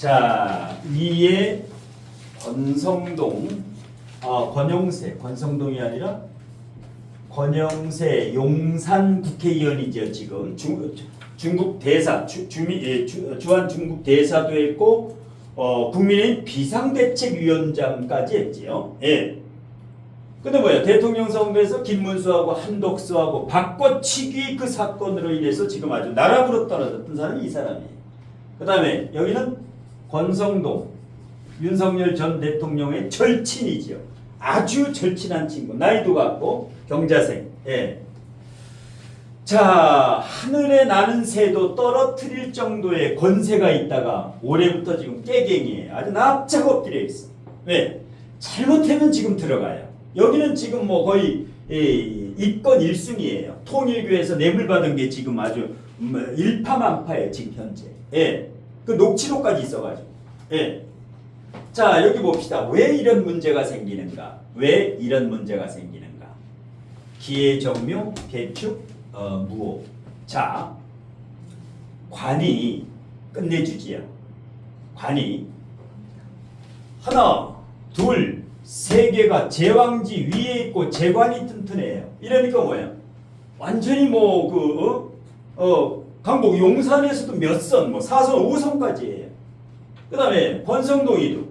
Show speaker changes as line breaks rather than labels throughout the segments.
자, 2의 권성동, 아, 권영세, 권성동이 아니라 권영세 용산 국회의원이죠 지금 중, 중국 대사 주, 주미, 예, 주, 주한 중국 대사도 했고 어, 국민의힘 비상대책위원장까지 했지요. 예. 근데 뭐야 대통령 선거에서 김문수하고 한덕수하고 바꿔치기 그 사건으로 인해서 지금 아주 나락으로 떨어졌던 사람이 이 사람이에요. 그 다음에 여기는 권성동 윤석열 전 대통령의 절친이지요. 아주 절친한 친구 나이도 같고 경자생. 예. 자 하늘에 나는 새도 떨어뜨릴 정도의 권세가 있다가 올해부터 지금 깨갱이에요. 아주 납작 엎드려 있어. 왜? 잘못하면 지금 들어가요. 여기는 지금 뭐 거의 이, 입건 1순위예요. 통일교에서 뇌물 받은 게 지금 아주 음, 일파만파예요. 지금 현재. 예. 그 녹취록까지 있어가지고. 예. 자 여기 봅시다. 왜 이런 문제가 생기는가? 왜 이런 문제가 생기는가? 기회정묘, 배축, 어, 무호. 자 관이 끝내주지요. 관이 하나, 둘, 세 개가 제왕지 위에 있고 재관이 튼튼해요. 이러니까 뭐야? 완전히 뭐그 어? 어, 강북 용산에서도 몇 선, 뭐 사선, 오선까지 해요. 그다음에 권성동이도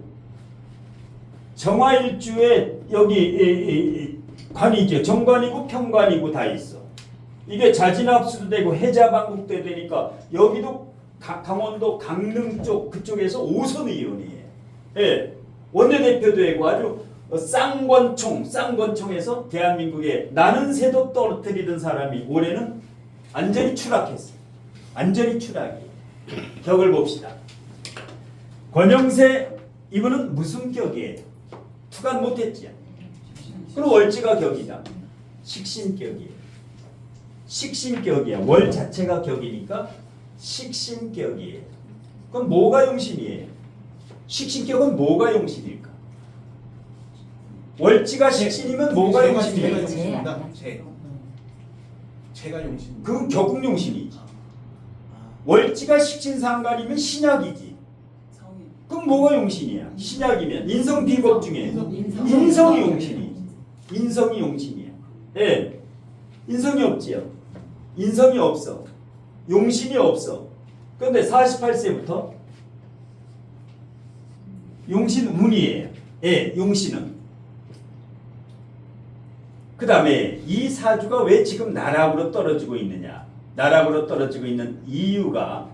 정화일주에 여기 이, 이, 이 관이 있죠. 정관이고 평관이고 다 있어. 이게 자진합수도 되고 해자방국도 되니까 여기도 가- 강원도 강릉 쪽 그쪽에서 오선 의원이에요. 예. 원내대표도 되고 아주 어, 쌍권총 쌍권총에서 대한민국에 나는 새도 떨어뜨리던 사람이 올해는 완전히 추락했어. 완전히 추락이. 격을 봅시다. 권영세 이분은 무슨 격이에요? 투간 못했지요. 그리고 월지가 격이다. 식신격이에요. 식신격이야. 월 자체가 격이니까 식신격이에요. 그럼 뭐가 용신이에요? 식신격은 뭐가 용신일까? 월지가 식신이면 뭐가 용신이에요?
제가 용신.
그 격국 용신이지. 월지가 식신상관이면 신약이지. 그럼 뭐가 용신이야? 신약이면 인성 비법 중에
인성-
인성 이 용신이. 인성이 용신이야. 예. 인성이 없지요. 인성이 없어. 용신이 없어. 그런데 48세부터 용신 운이에요. 예, 용신은. 그 다음에 이 사주가 왜 지금 나락으로 떨어지고 있느냐? 나락으로 떨어지고 있는 이유가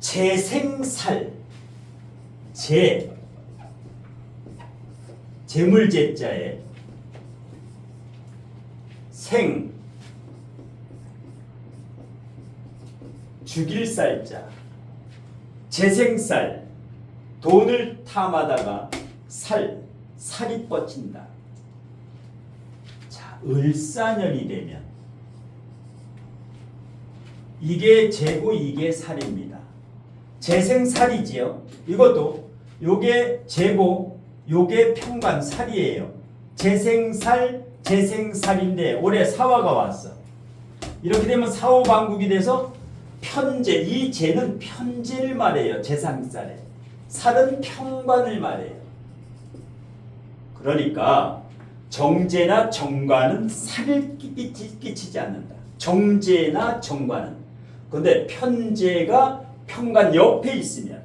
재생살, 재, 재물재자에 생, 죽일 살자, 재생살, 돈을 탐하다가 살, 살이 뻗친다. 자, 을사년이 되면 이게 재고 이게 살입니다. 재생살이지요. 이것도 요게 재고 요게 평관 살이에요. 재생살 재생살인데 올해 사화가 왔어. 이렇게 되면 사후방국이 돼서 편재 이 재는 편재를 말해요. 재상살에 살은 평관을 말해요. 그러니까 정제나 정관은 살을 끼치, 끼치지 않는다. 정제나 정관은. 근데 편제가 평관 옆에 있으면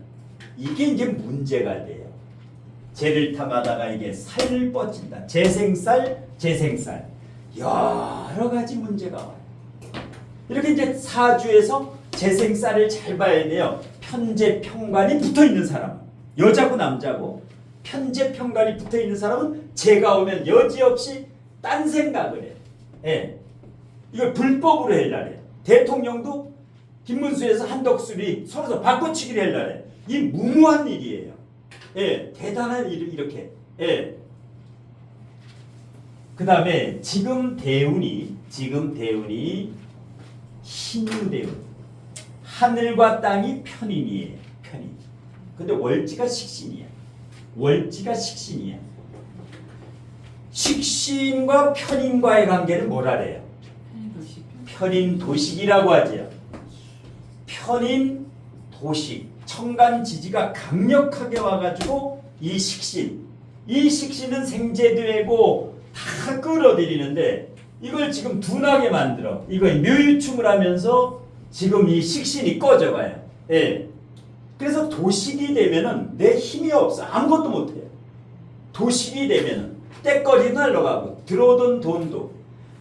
이게 이제 문제가 돼요. 재를 탐하다가 이게 살을 뻗친다. 재생살, 재생살. 여러 가지 문제가 와요. 이렇게 이제 사주에서 재생살을 잘 봐야 돼요. 편재 평관이 붙어 있는 사람. 여자고 남자고 편재 평관이 붙어 있는 사람은 제가 오면 여지없이 딴 생각을 해. 예. 이걸 불법으로 해라래. 대통령도 김문수에서 한덕수리 서로서 바꿔치기를 해라래. 이 무모한 일이에요. 예. 대단한 일 이렇게. 예. 그 다음에 지금 대운이 지금 대운이 신유대운 하늘과 땅이 편인이에요. 편인. 근데 월지가 식신이야. 월지가 식신이야. 식신과 편인과의 관계는 뭐라 그래요? 편인 도식이라고 하지요. 편인 도식. 천간 지지가 강력하게 와가지고 이 식신, 이 식신은 생제되고 다 끌어들이는데 이걸 지금 둔하게 만들어. 이거 묘유충을 하면서 지금 이 식신이 꺼져가요. 예. 그래서 도식이 되면은 내 힘이 없어. 아무것도 못해요. 도식이 되면은 때거리 날라가고 들어오던 돈도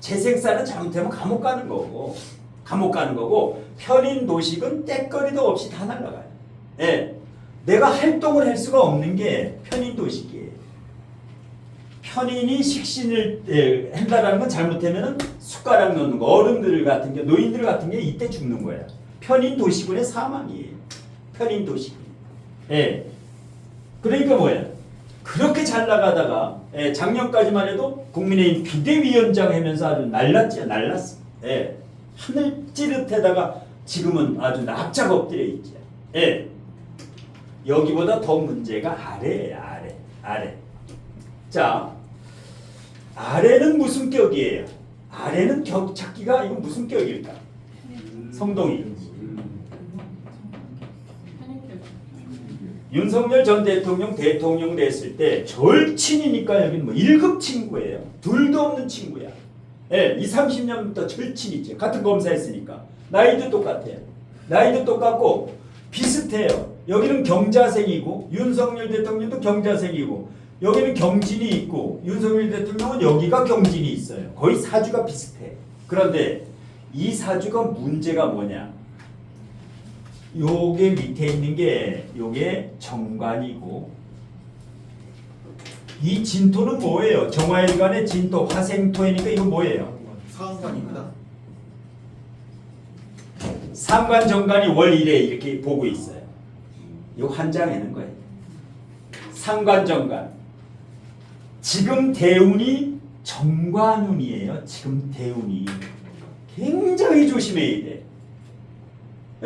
재생산은 잘못하면 감옥 가는 거고 감옥 가는 거고 편인 도식은 때거리도 없이 다 날라가요. 예. 내가 활동을 할 수가 없는 게 편인 도식이에요. 편인이 식신을 예, 한다라는 건 잘못하면은 숟가락 놓는 거 어른들 같은 게 노인들 같은 게 이때 죽는 거야. 편인 도시군의 사망이에요. 편인 도시군. 예. 그러니까 뭐야? 그렇게 잘 나가다가 예, 작년까지만 해도 국민의힘 비대위원장 하면서 아주 날랐지 날랐어. 예. 하늘 찌릿해다가 지금은 아주 납작 엎드려 있지. 예. 여기보다 더 문제가 아래예요. 아래. 아래. 자. 아래는 무슨 격이에요? 아래는 격 찾기가 이거 무슨 격일까? 성동이. 윤석열 전 대통령 대통령 됐을 때 절친이니까 여기는 뭐 1급 친구예요. 둘도 없는 친구야. 예, 2, 30년부터 절친이지. 같은 검사했으니까. 나이도 똑같아요. 나이도 똑같고 비슷해요. 여기는 경자생이고 윤석열 대통령도 경자생이고 여기는 경진이 있고 윤석열 대통령은 여기가 경진이 있어요. 거의 사주가 비슷해. 그런데 이 사주가 문제가 뭐냐? 요게 밑에 있는 게 요게 정관이고 이 진토는 뭐예요? 정화일간의 진토 화생토이니까 이거 뭐예요?
사관관입니다.
상관 정관이 월 1회 이렇게 보고 있어요. 이거 한 장에는 거예요. 상관 정관. 지금 대운이 정관운이에요. 지금 대운이 굉장히 조심해야 돼.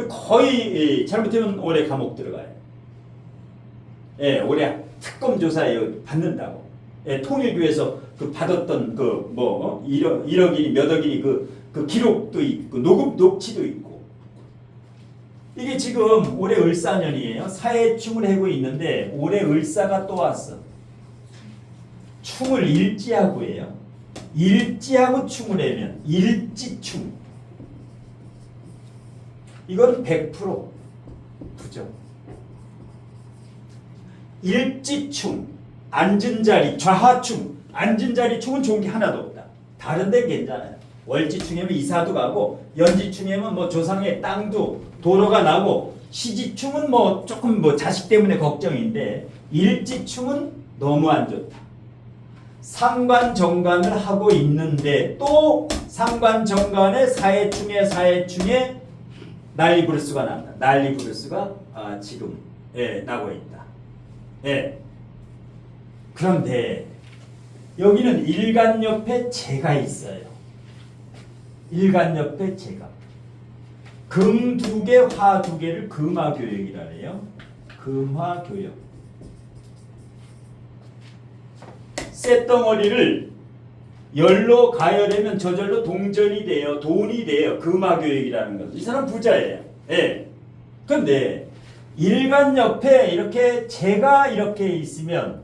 거의 예, 잘못하면 올해 감옥 들어가요. 예, 올해 특검 조사에 받는다고. 예, 통일교에서 그 받았던 그 뭐 1억 1억이니 몇 억이니 그, 그 기록도 있고 녹음 녹취도 있고. 이게 지금 올해 을사년이에요. 사해충을 하고 있는데 올해 을사가 또 왔어. 충을 일지하고 해요. 일지하고 충을 하면 일지충. 이건 100% 부정. 일지충, 앉은 자리, 좌하충, 앉은 자리 충은 좋은 게 하나도 없다. 다른 데는 괜찮아요. 월지충이면 이사도 가고 연지충이면 뭐 조상의 땅도 도로가 나고 시지충은 뭐 조금 뭐 자식 때문에 걱정인데 일지충은 너무 안 좋다. 상관 정관을 하고 있는데 또 상관 정관의 사해충의 사해충에 난리 브루스가 난다. 난리 브루스가 아, 지금 예, 나고 있다. 예. 그런데 여기는 일간 옆에 재가 있어요. 일간 옆에 재가. 금 두 개, 화 두 개를 금화교역이라 해요. 금화교역. 쇳덩어리를 열로 가열하면 저절로 동전이 돼요. 돈이 돼요. 금화교역이라는 것은. 이 사람 부자예요. 예. 근데 일간 옆에 이렇게 재가 이렇게 있으면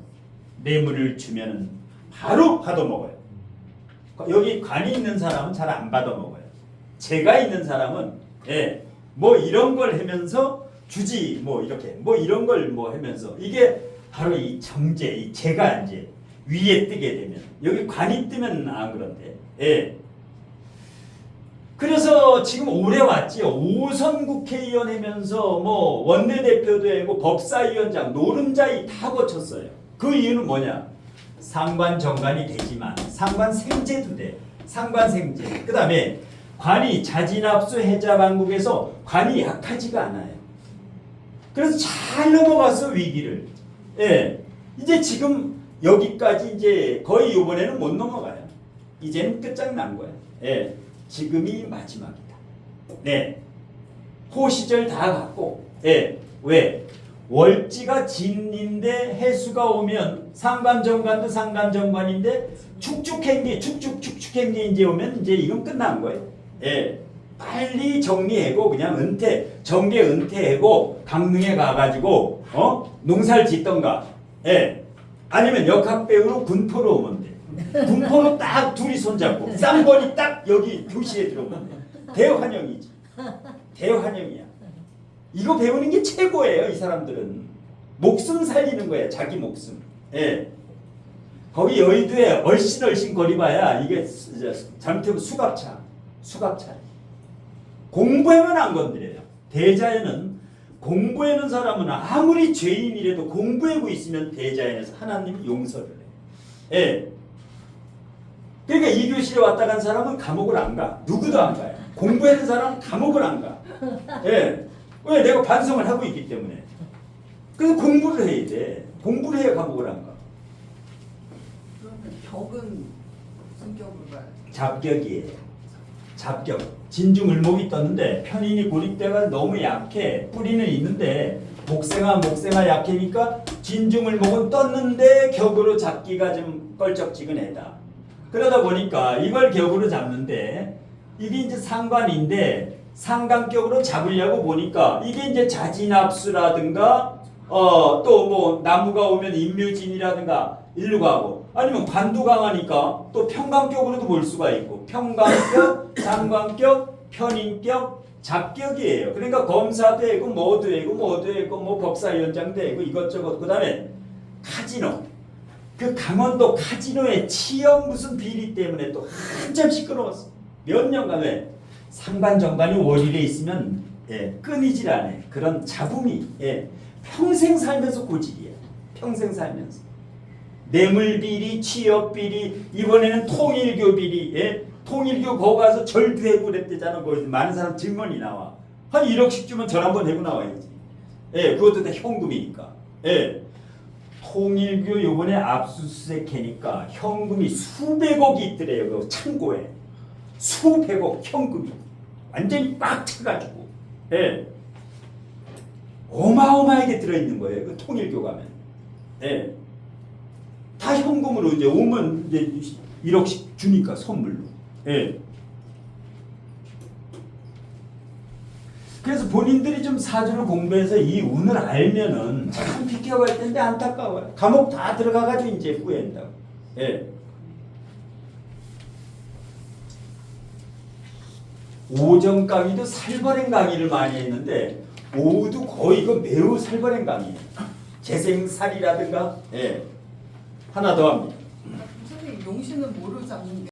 뇌물을 주면은 바로 받아 먹어요. 여기 관이 있는 사람은 잘 안 받아 먹어요. 재가 있는 사람은 예, 뭐 이런 걸 하면서 주지 뭐 이렇게 뭐 이런 걸 뭐 하면서 이게 바로 이 정제, 이 재가 이제 위에 뜨게 되면 여기 관이 뜨면 안 그런데 예. 그래서 지금 오래 왔지요. 오선 국회의원 하면서 뭐 원내대표도 하고 법사위원장, 노른자이 다 거쳤어요. 그 이유는 뭐냐? 상관 정관이 되지만 상관 생제도 돼. 상관 생제. 그 다음에 관이 자진압수 해자 방국에서 관이 약하지가 않아요. 그래서 잘 넘어갔어 위기를. 예. 이제 지금 여기까지 이제 거의 이번에는 못 넘어가요. 이제는 끝장난 거예요. 예. 지금이 마지막이다. 네. 호 시절 다 갔고, 예. 왜? 월지가 진인데 해수가 오면 상관정관도 상관정관인데 축축행기 축축축축행기 이제 오면 이제 이건 끝난 거예요. 예. 빨리 정리하고 그냥 은퇴 정계 은퇴하고 강릉에 가가지고 어 농사를 짓던가 예 아니면 역학 배우로 군포로 오면 돼 군포로 딱 둘이 손잡고 쌍거리 딱 여기 교실에 들어오면 돼 대환영이지. 대환영이야. 이거 배우는 게 최고예요 이 사람들은. 목숨 살리는 거야 자기 목숨. 예. 거기 여의도에 얼씬 얼씬 거리봐야 이게 잘못하면 수갑차 수갑차. 공부에만 안 건드려요. 대자연은 공부하는 사람은 아무리 죄인이라도 공부하고 있으면 대자연에서 하나님 용서를 해. 예. 그러니까 이 교실에 왔다 간 사람은 감옥을 안 가. 누구도 안 가요. 공부하는 사람은 감옥을 안 가. 예. 왜? 내가 반성을 하고 있기 때문에. 그래서 공부를 해야 돼. 공부를 해야 감옥을 안 가.
그러면 격은 무슨 격으로 가요?
잡격이에요. 잡격. 진중을목이 떴는데 편인이 고립대가 너무 약해. 뿌리는 있는데 목생아 목생아 약해니까 진중을목은 떴는데 격으로 잡기가 좀 껄쩍지근하다. 그러다 보니까 이걸 격으로 잡는데 이게 이제 상관인데 상관격으로 잡으려고 보니까 이게 이제 자진압수라든가 어 또 뭐 나무가 오면 인묘진이라든가 일로 가고 아니면 관도 강하니까 또 평강격으로도 볼 수가 있고 평강격, 상관격, 편인격, 잡격이에요. 그러니까 검사 되고 뭐 되고 뭐 되고 뭐 법사위원장 되고 이것저것 그다음에 카지노 그 강원도 카지노의 치연 무슨 비리 때문에 또 한참 시끄러웠어. 몇 년간 왜 상반 정반이 월일에 있으면 예, 끊이질 않아. 그런 잡음이 예, 평생 살면서 고질이야. 평생 살면서 뇌물 비리, 취업 비리, 이번에는 통일교 비리, 예? 통일교 거 가서 절도해고 그랬대잖아. 거기 많은 사람 증언이 나와. 한 1억씩 주면 절 한번 해고 나와야지. 예, 그것도 다 현금이니까. 예. 통일교 요번에 압수수색하니까 현금이 수백억이 있더래요. 그 창고에. 수백억 현금이. 완전히 빡 차가지고. 예. 어마어마하게 들어있는 거예요. 그 통일교 가면. 예. 다 현금으로 이제 오면 이제 1억씩 주니까 선물로. 예. 그래서 본인들이 좀 사주를 공부해서 이 운을 알면은 참 비켜갈 텐데 안타까워요. 감옥 다 들어가가지고 이제 후회한다고. 예. 오전 강의도 살벌한 강의를 많이 했는데 오후도 거의 이거 매우 살벌한 강의예요. 재생살이라든가 예. 하나 더 합니다.
용신은 뭐로 잡는 게